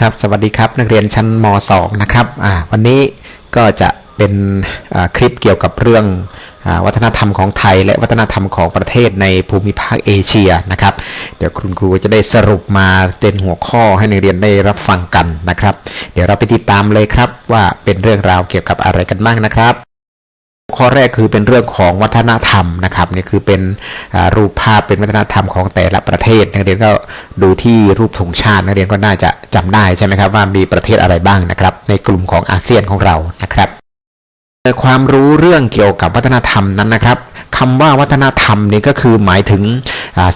ครับสวัสดีครับนักเรียนชั้นม .2 นะครับอ่าวันนี้ก็จะเป็นคลิปเกี่ยวกับเรื่องอวัฒนธรรมของไทย และวัฒนธรรมของประเทศในภูมิภาคเอเชียนะครับ เดี๋ยวคุณครูจะได้สรุปมาเป็นหัวข้อให้นักเรียนได้รับฟังกันนะครับ เดี๋ยวเราไปติดตามเลยครับว่าเป็นเรื่องราวเกี่ยวกับอะไรกันบ้างนะครับ ข้อแรกคือเป็นเรื่องของวัฒนธรรมนะครับนี่คือเป็นรูปภาพเป็นวัฒนธรรมของแต่ละประเทศนักเรียนก็ดูที่รูปธงชาตินักเรียนก็น่าจะจำได้ใช่ไหมครับว่ามีประเทศอะไรบ้างนะครับ ในกลุ่มของอาเซียนของเรานะครับความรู้เรื่องเกี่ยวกับวัฒนธรรมนั้นนะครับคำว่าวัฒนธรรมนี่ก็คือหมายถึง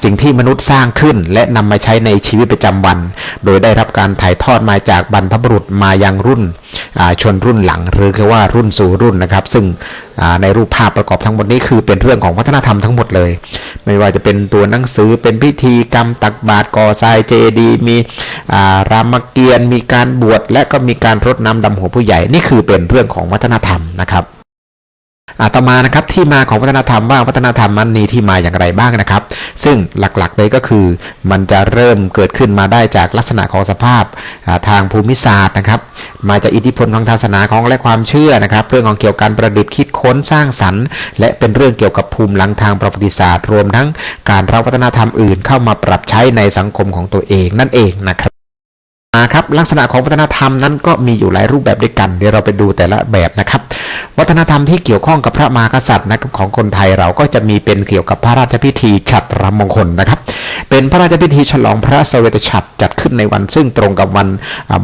สิ่งที่มนุษย์สร้างขึ้น และนำมาใช้ในชีวิตประจำวัน โดยได้รับการถ่ายทอดมาจากบรรพบุรุษมายังรุ่น ชนรุ่นหลัง หรือคือว่ารุ่นสู่รุ่นนะครับ ซึ่งในรูปภาพประกอบทั้งหมดนี้คือเป็นเรื่องของวัฒนธรรมทั้งหมดเลย ไม่ว่าจะเป็นตัวหนังสือเป็นพิธีกรรมตักบาตรก่อทรายเจดีมีรามเกียรติ์มีการบวชและก็มีการรดน้ำดำหัวผู้ใหญ่นี่คือเป็นเรื่องของวัฒนธรรมนะครับ ต่อมานะครับที่มาของวัฒนธรรมว่าวัฒนธรรมมันมีที่มาอย่างไรบ้างนะครับ ซึ่งหลักๆเลยก็คือ มันจะเริ่มเกิดขึ้นมาได้จากลักษณะของสภาพาทางภูมิศาสตร์นะครับ มาจากอิทธิพลทางศาสนาของและความเชื่อนะครับ เรื่องของเกี่ยวกับการประดิษฐ์คิดค้นสร้างสรรค์ และเป็นเรื่องเกี่ยวกับภูมิหลังทางประวัติศาสตร์ รวมทั้งการรับวัฒนธรรมอื่นเข้ามาปรับใช้ในสังคมของตัวเองนั่นเองนะครับาครับลักษณะของวัฒนธรรมนั้นก็มีอยู่หลายรูปแบบด้วยกัน เดี๋ยวเราไปดูแต่ละแบบนะครับ วัฒนธรรมที่เกี่ยวข้องกับพระมหากษัตริย์นะครับของคนไทยเราก็จะมีเป็นเกี่ยวกับพระราชพิธีฉัตรมงคลนะครับ เป็นพระราชพิธีฉลองพระสเวตฉัตรจัดขึ้นในวัน ซึ่งตรงกับวัน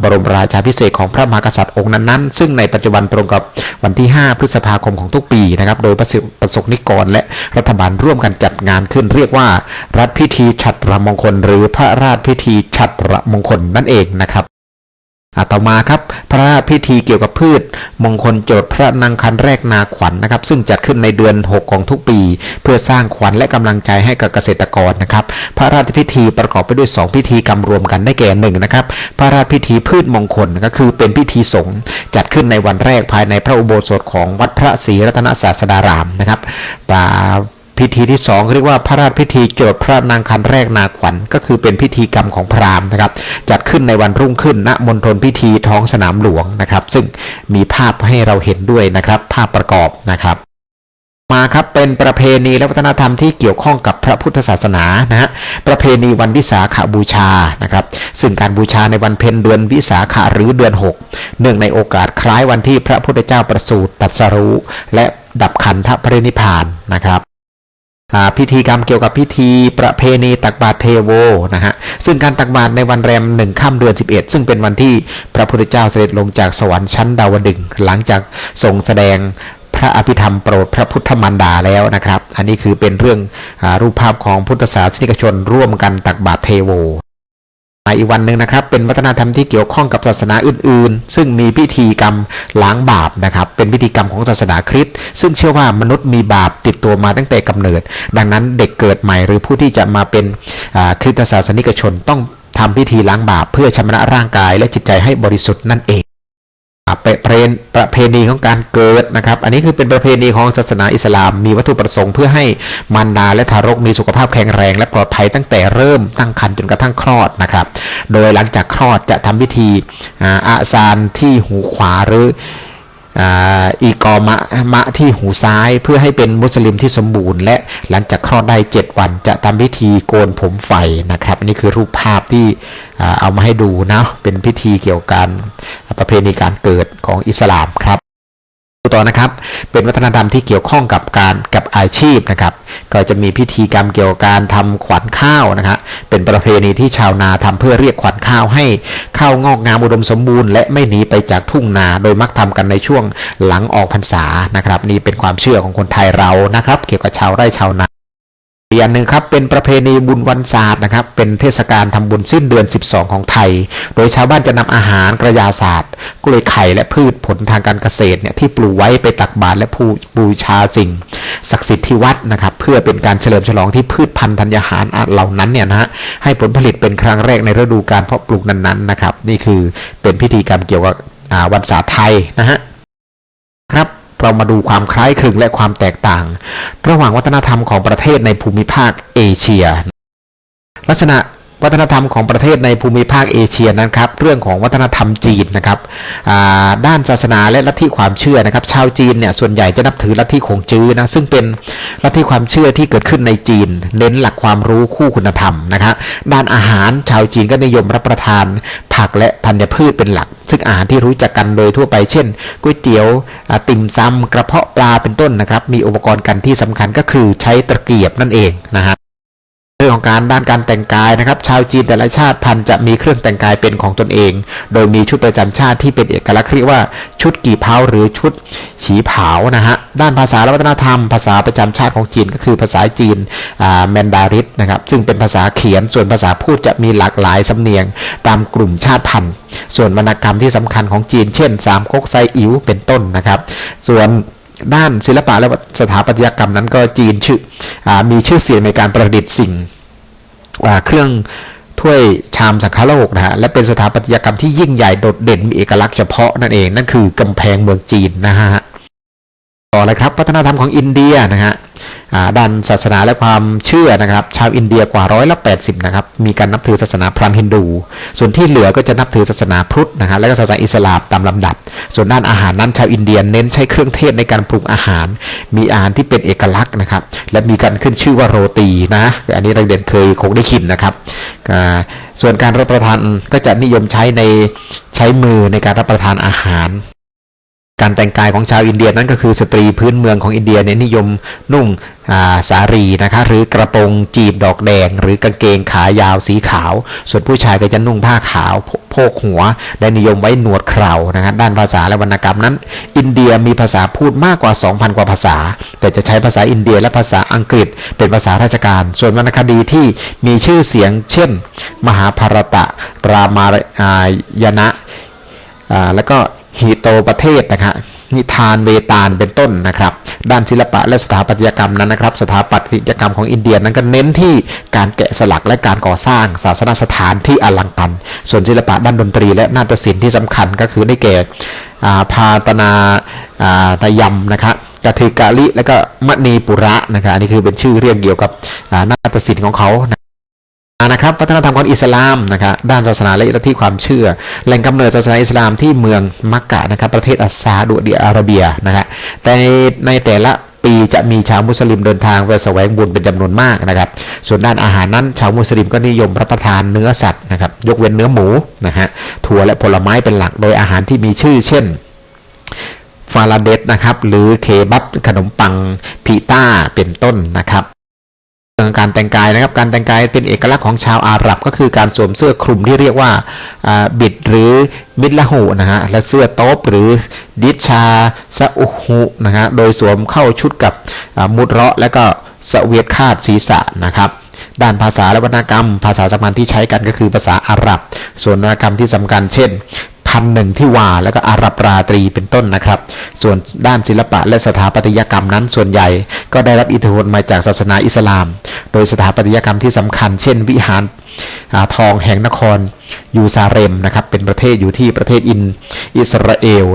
บรมราชาพิเศษของพระมหากษัตริย์องค์นั้นๆ ซึ่งในปัจจุบันตรงกับวันที่ 5 พฤษภาคมของทุกปีนะครับ โดยประสิประสบนิกรและรัฐบาลร่วมกันจัดงานขึ้น เรียกว่ารัฐพิธีฉัตรมงคล หรือพระราชพิธีฉัตรมงคลนั่นเองนะครับอาต่อมาครับพระราชพิธีเกี่ยวกับพืช มงคลโจทย์พระนางคันแรกนาขวัญนนะครับ ซึ่งจัดขึ้นในเดือน 6 ของทุกปี เพื่อสร้างขวัญและกำลังใจให้กับเกษตรกรนะครับ พระราชพิธีประกอบไปด้วย 2 พิธีกรรมรวมกันได้แก่หนึ่งนะครับ พระราชพิธีพืชมงคลก็คือเป็นพิธีสงฆ์จัดขึ้นในวันแรกภายในพระอุโบสถของวัดพระศรีรัตนศาสดารามนะครับปา พิธีที่สองเรียกว่าพระราชพิธีโจทย์พระนางคันแรกนาขวัญ ก็คือเป็นพิธีกรรมของพราหมณ์นะครับ จัดขึ้นในวันรุ่งขึ้นณมณฑลพิธีท้องสนามหลวงนะครับ ซึ่งมีภาพให้เราเห็นด้วยนะครับ ภาพประกอบนะครับมาครับเป็นประเพณีและวัฒนธรรมที่เกี่ยวข้องกับพระพุทธศาสนานะฮะประเพณีวันวิสาขบูชานะครับ ซึ่งการบูชาในวันเพ็ญเดือนวิสาขะหรือเดือน 6 เนื่องในโอกาสคล้ายวันที่พระพุทธเจ้าประสูติตรัสรู้และดับขันธปรินิพพานนะครับ พิธีกรรมเกี่ยวกับพิธีประเพณีตักบาตรเทโวนะฮะซึ่งการตักบาตรในวันแรมหนึ่งค่ำเดือน 11 ซึ่งเป็นวันที่พระพุทธเจ้าเสด็จลงจากสวรรค์ชั้นดาวดึงส์หลังจากทรงแสดงพระอภิธรรมโปรดพระพุทธมารดาแล้วนะครับ อันนี้คือเป็นเรื่องอรูปภาพของพุทธศาสนิกชนร่วมกันตักบาตรเทโว มาอีกวันหนึ่งนะครับเป็นวัฒนธรรมที่เกี่ยวข้องกับศาสนาอื่นๆ ซึ่งมีพิธีกรรมล้างบาปนะครับเป็นพิธีกรรมของศาสนาคริสต์ซึ่งเชื่อว่ามนุษย์มีบาปติดตัวมาตั้งแต่กำเนิด ดังนั้นเด็กเกิดใหม่หรือผู้ที่จะมาเป็นคริสตศาสนิกชนต้องทำพิธีล้างบาปเพื่อชำระร่างกายและจิตใจให้บริสุทธิ์นั่นเอง ป็นประเพณประเพณีของการเกิดนะครับ อันนี้คือเป็นประเพณีของศาสนาอิสลาม มีวัตถุประสงค์เพื่อให้มารดาและทารกมีสุขภาพแข็งแรง และปลอดภัยตั้งแต่เริ่มตั้งครรภ์จนกระทั่งคลอดนะครับ โดยหลังจากคลอดจะทำพิธีอาอาซานที่หูขวาหรือ อีกอมะมะที่หูซ้ายเพื่อให้เป็นมุสลิมที่สมบูรณ์ และหลังจากคลอดได้ 7 วันจะทำพิธีโกนผมไฟนะครับนี่คือรูปภาพที่เอามาให้ดูนะเป็นพิธีเกี่ยวกับประเพณีการเกิดของอิสลามครับ ต่อนะครับเป็นวัฒนธรรมที่เกี่ยวข้องกับการกับอาชีพนะครับก็จะมีพิธีกรรมเกี่ยวกับการทำขวัญข้าวนะครับเป็นประเพณีที่ชาวนาทำเพื่อเรียกขวัญข้าวให้ข้าวงอกงามอุดมสมบูรณ์และไม่หนีไปจากทุ่งนาโดยมักทำกันในช่วงหลังออกพรรษานะครับนี่เป็นความเชื่อของคนไทยเรานะครับ เกี่ยวกับชาวไร่ชาวนา อีกอันหนึ่งครับเป็นประเพณีบุญวันศาสตร์นะครับ เป็นเทศกาลทำบุญสิ้นเดือน 12 ของไทย โดยชาวบ้านจะนำอาหารกระยาศาสตร์กล้วยไข่และพืชผลทางการเกษตรเนี่ยที่ปลูกไว้ไปตักบาตรและผูบูชาสิ่ง ศักดิ์สิทธิ์ที่วัดนะครับ เพื่อเป็นการเฉลิมฉลองที่พืชพันธุ์ธัญญาหารเหล่านั้นเนี่ยนะฮะให้ผลผลิตเป็นครั้งแรกในฤดูการเพาะปลูกนั้นๆนะครับ นี่คือเป็นพิธีกรรมเกี่ยวกับวันศาสตร์ไทยนะฮะ เรามาดูความคล้ายคลึงและความแตกต่าง ระหว่างวัฒนธรรมของประเทศในภูมิภาคเอเชีย ลักษณะ วัฒนธรรมของประเทศในภูมิภาคเอเชียนะครับเรื่องของวัฒนธรรมจีนนะครับด้านศาสนาและลัทธิความเชื่อนะครับ ชาวจีนเนี่ยส่วนใหญ่จะนับถือลัทธิขงจื้อนะซึ่งเป็นลัทธิความเชื่อที่เกิดขึ้นในจีน เน้นหลักความรู้คู่คุณธรรมนะครับด้านอาหารชาวจีนก็นิยมรับประทานผักและธัญพืชเป็นหลัก ซึ่งอาหารที่รู้จักกันโดยทั่วไปเช่นก๋วยเตี๋ยวติ่มซำกระเพาะปลาเป็นต้นนะครับ มีอุปกรณ์กันที่สำคัญก็คือใช้ตะเกียบนั่นเองนะฮะเรื่องของการด้านการแต่งกายนะครับ ชาวจีนแต่ละชาติพันธุ์จะมีเครื่องแต่งกายเป็นของตนเอง โดยมีชุดประจำชาติที่เป็นเอกลักษณ์เรียกว่าชุดกี่เผาหรือชุดฉีเผานะฮะด้านภาษาและวัฒนธรรม ภาษาประจำชาติของจีนก็คือภาษาจีนแมนดาริสนะครับ ซึ่งเป็นภาษาเขียนส่วนภาษาพูดจะมีหลากหลายสำเนียงตามกลุ่มชาติพันธุ์ ส่วนวรรณกรรมที่สำคัญของจีน เช่นสามก๊กไซอิ๋วเป็นต้นนะครับ ส่วน ด้านศิลปะและสถาปัตยกรรมนั้นก็จีนชื่ออมีชื่อเสียงในการประดิษฐ์สิ่งเครื่องถ้วยชามสังฆโลกนะฮะและเป็นสถาปัตยกรรมที่ยิ่งใหญ่โดดเด่นมีเอกลักษณ์เฉพาะนั่นเองนั่นคือกำแพงเมืองจีนนะฮะต่อเลยครับวัฒนธรรมของอินเดียนะฮะ ด้านศาสนาและความเชื่อนะครับ ชาวอินเดียกว่าร้อยละ80นะครับ มีการนับถือศาสนาพราหมณ์ฮินดู ส่วนที่เหลือก็จะนับถือศาสนาพุทธนะฮะและก็ศาสนาอิสลามตามลำดับ ส่วนด้านอาหารนั้นชาวอินเดียเน้นใช้เครื่องเทศในการปรุงอาหาร มีอาหารที่เป็นเอกลักษณ์นะครับ และมีการขึ้นชื่อว่าโรตีนะ อันนี้เราเรียนเคยคงได้ยินนะครับ ส่วนการรับประทานก็จะนิยมใช้ในใช้มือในการรับประทานอาหาร การแต่งกายของชาวอินเดียนั้นก็คือสตรีพื้นเมืองของอินเดียเนี่ยนิยมนุ่งาสารีนะคะหรือกระโปรงจีบดอกแดง หรือกางเกงขายาวสีขาว ส่วนผู้ชายก็จะนุ่งผ้าขาวโพกหัว และนิยมไว้หนวดเครานะครับด้านภาษาและวรรณกรรมนั้น อินเดียมีภาษาพูดมากกว่า 2,000 กว่าภาษา แต่จะใช้ภาษาอินเดียและภาษาอังกฤษ เป็นภาษาราชการ ส่วนวรรณคดีที่มีชื่อเสียง เช่น มหาภารตะ รามายณะแล้วก็ ฮีโตประเทศนะครับนิทานเวตาลเป็นต้นนะครับ ด้านศิลปะและสถาปัตยกรรมนั้นนะครับ สถาปัตยกรรมของอินเดียนั้นก็เน้นที่การแกะสลักและการก่อสร้างศาสนสถานที่อลังการส่วนศิลปะด้านดนตรีและนาฏศิลป์ที่สำคัญก็คือได้แก่าพาตนาอ่าตยำนะครับกะทิกาลิและก็มณีปุระนะครับอันนี้คือเป็นชื่อเรียกเกี่ยวกับนาฏศิลป์ของเขา นะครับวัฒนธรรมของอิสลามนะครับด้านศาสนาและลัทธิความเชื่อ แหล่งกำเนิดศาสนาอิสลามที่เมืองมักกะนะครับประเทศอัสซาอุดิอาระเบียนะครับแต่ในแต่ละปีจะมีชาวมุสลิมเดินทางไปแสวงบุญเป็นจำนวนมากนะครับ ส่วนด้านอาหารนั้น ชาวมุสลิมก็นิยมรับประทานเนื้อสัตว์นะครับ ยกเว้นเนื้อหมูนะฮะ ถั่วและผลไม้เป็นหลัก โดยอาหารที่มีชื่อเช่น ฟาลาเดสนะครับ หรือเคบับขนมปังพีต้าเป็นต้นนะครับ การแต่งกายนะครับการแต่งกายเป็นเอกลักษณ์ของชาวอาหรับก็คือการสวมเสื้อคลุมที่เรียกว่าบิดหรือมิดละหูนะฮะและเสื้อโต๊บหรือดิชาซะอุหุนะฮะโดยสวมเข้าชุดกับมุดเราะและก็สเวียดคาดศีรษะนะครับด้านภาษาและวรรณกรรม ภาษาสำคัญที่ใช้กันก็คือภาษาอาหรับ ส่วนวรรณกรรมที่สำคัญเช่น พันหนึ่งที่ว่าแล้วก็อารับราตรีเป็นต้นนะครับ ส่วนด้านศิลปะและสถาปัตยกรรมนั้นส่วนใหญ่ ก็ได้รับอิทธิพลมาจากศาสนาอิสลาม โดยสถาปัตยกรรมที่สำคัญ เช่น วิหารอทองแห่งนครยูซาเรมนะครับเป็นประเทศอยู่ที่ประเทศอินอิสราเอล